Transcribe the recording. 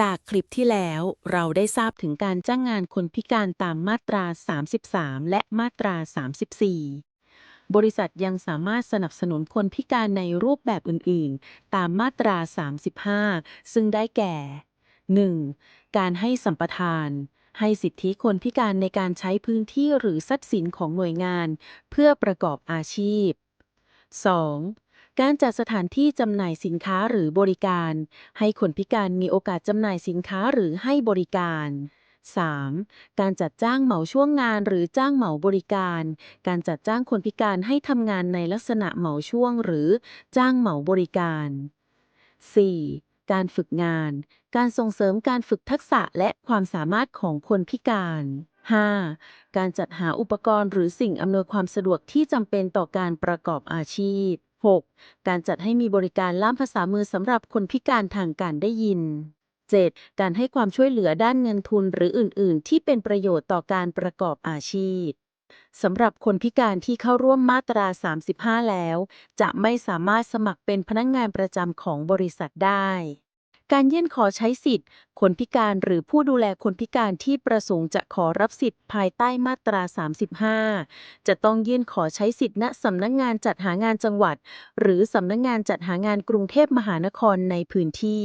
จากคลิปที่แล้วเราได้ทราบถึงการจ้างงานคนพิการตามมาตรา 33 และมาตรา 34 บริษัทยังสามารถสนับสนุนคนพิการในรูปแบบอื่น ๆ ตามมาตรา 35 ซึ่งได้แก่ 1. การให้สัมปทาน ให้สิทธิคนพิการในการใช้พื้นที่หรือทรัพย์สินของหน่วยงาน เพื่อประกอบอาชีพ 2. การจัดสถานที่จำหน่ายสินค้าหรือบริการ ให้คนพิการมีโอกาสจำหน่ายสินค้าหรือให้บริการ 3. การจัดจ้างเหมาช่วงงานหรือจ้างเหมาบริการ การจัดจ้างคนพิการให้ทำงานในลักษณะเหมาช่วงหรือจ้างเหมาบริการ 4. การฝึกงาน การส่งเสริมการฝึกทักษะและความสามารถของคนพิการ 5. การจัดหาอุปกรณ์หรือสิ่งอำนวยความสะดวกที่จำเป็นต่อการประกอบอาชีพ 6. การจัดให้มีบริการล่ามภาษามือสำหรับคนพิการทางการได้ยิน 7. การให้ความช่วยเหลือด้านเงินทุนหรืออื่น ๆ ที่เป็นประโยชน์ต่อการประกอบอาชีพสำหรับคนพิการที่เข้าร่วมมาตรา 35 แล้ว จะไม่สามารถสมัครเป็นพนักงานประจำของบริษัทได้ การยื่นขอใช้สิทธิ์ คนพิการหรือผู้ดูแลคนพิการที่ประสงค์จะขอรับสิทธิ์ภายใต้มาตรา 35 จะต้องยื่นขอใช้สิทธิ์ณสำนักงานจัดหางานจังหวัด หรือสำนักงานจัดหางานกรุงเทพมหานครในพื้นที่